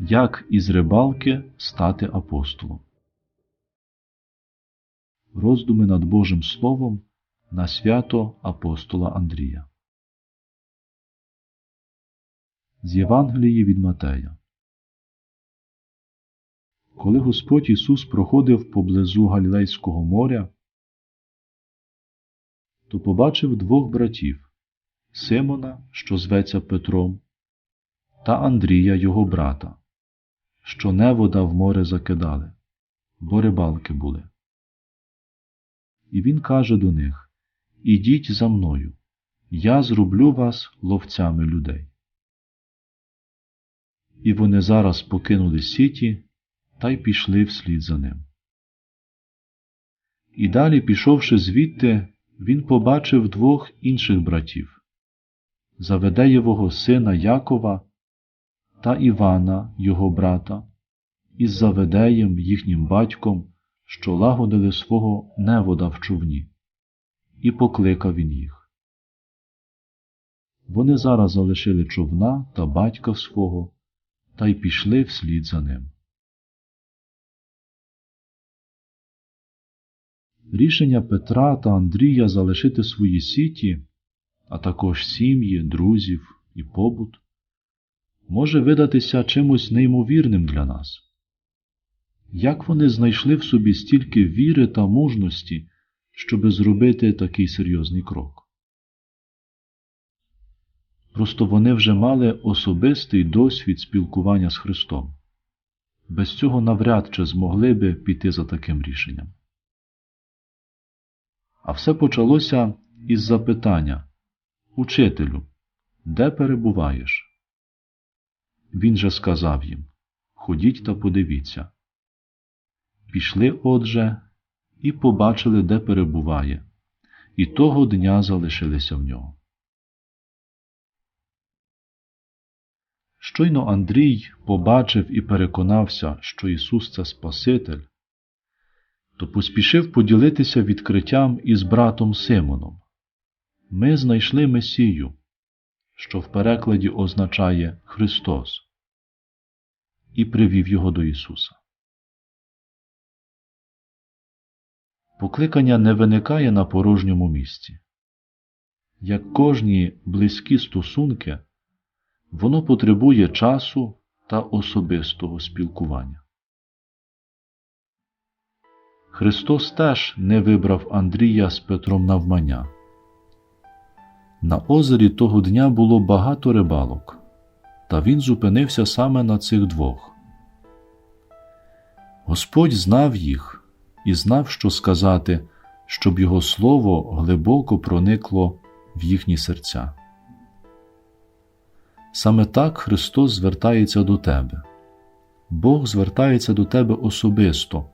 Як із рибалки стати апостолом? Роздуми над Божим Словом на свято апостола Андрія. З Євангелії від Матея. Коли Господь Ісус проходив поблизу Галілейського моря, то побачив двох братів Симона, що зветься Петром, та Андрія його брата, що невода в море закидали, бо рибалки були. І він каже до них Ідіть за мною, я зроблю вас ловцями людей. І вони зараз покинули сіті та й пішли вслід за ним. І далі, пішовши звідти, він побачив двох інших братів Заведеєвого сина Якова та Івана, його брата, із Заведеєм, їхнім батьком, що лагодили свого невода в човні, і покликав він їх. Вони зараз залишили човна та батька свого та й пішли вслід за ним. Рішення Петра та Андрія залишити свої сіті, а також сім'ї, друзів і побут, може видатися чимось неймовірним для нас. Як вони знайшли в собі стільки віри та мужності, щоби зробити такий серйозний крок? Просто вони вже мали особистий досвід спілкування з Христом. Без цього навряд чи змогли би піти за таким рішенням. А все почалося із запитання Учителю, де перебуваєш? Він же сказав їм Ходіть та подивіться. Пішли, отже, і побачили, де перебуває, і того дня залишилися в нього. Щойно Андрій побачив і переконався, що Ісус це Спаситель, то поспішив поділитися відкриттям із братом Симоном. Ми знайшли Месію, що в перекладі означає Христос, і привів його до Ісуса. Покликання не виникає на порожньому місці. Як кожні близькі стосунки, воно потребує часу та особистого спілкування. Христос теж не вибрав Андрія з Петром навмання. На озері того дня було багато рибалок, та він зупинився саме на цих двох. Господь знав їх і знав, що сказати, щоб його слово глибоко проникло в їхні серця. Саме так Христос звертається до тебе. Бог звертається до тебе особисто,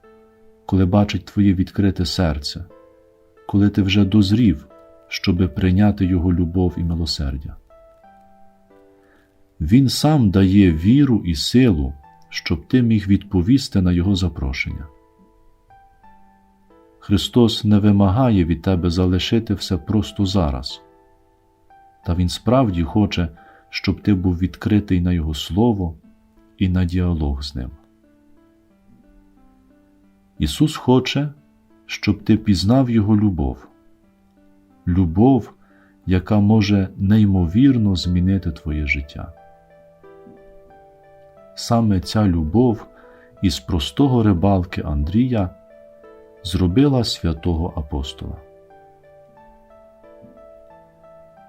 коли бачить твоє відкрите серце, коли ти вже дозрів, щоби прийняти Його любов і милосердя. Він сам дає віру і силу, щоб ти міг відповісти на Його запрошення. Христос не вимагає від тебе залишити все просто зараз, та Він справді хоче, щоб ти був відкритий на Його Слово і на діалог з Ним. Ісус хоче, щоб ти пізнав Його любов, любов, яка може неймовірно змінити твоє життя. Саме ця любов із простого рибалки Андрія зробила святого апостола.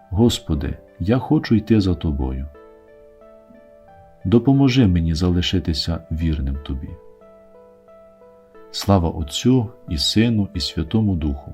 Господи, я хочу йти за Тобою. Допоможи мені залишитися вірним Тобі. Слава Отцю і Сину, і Святому Духу,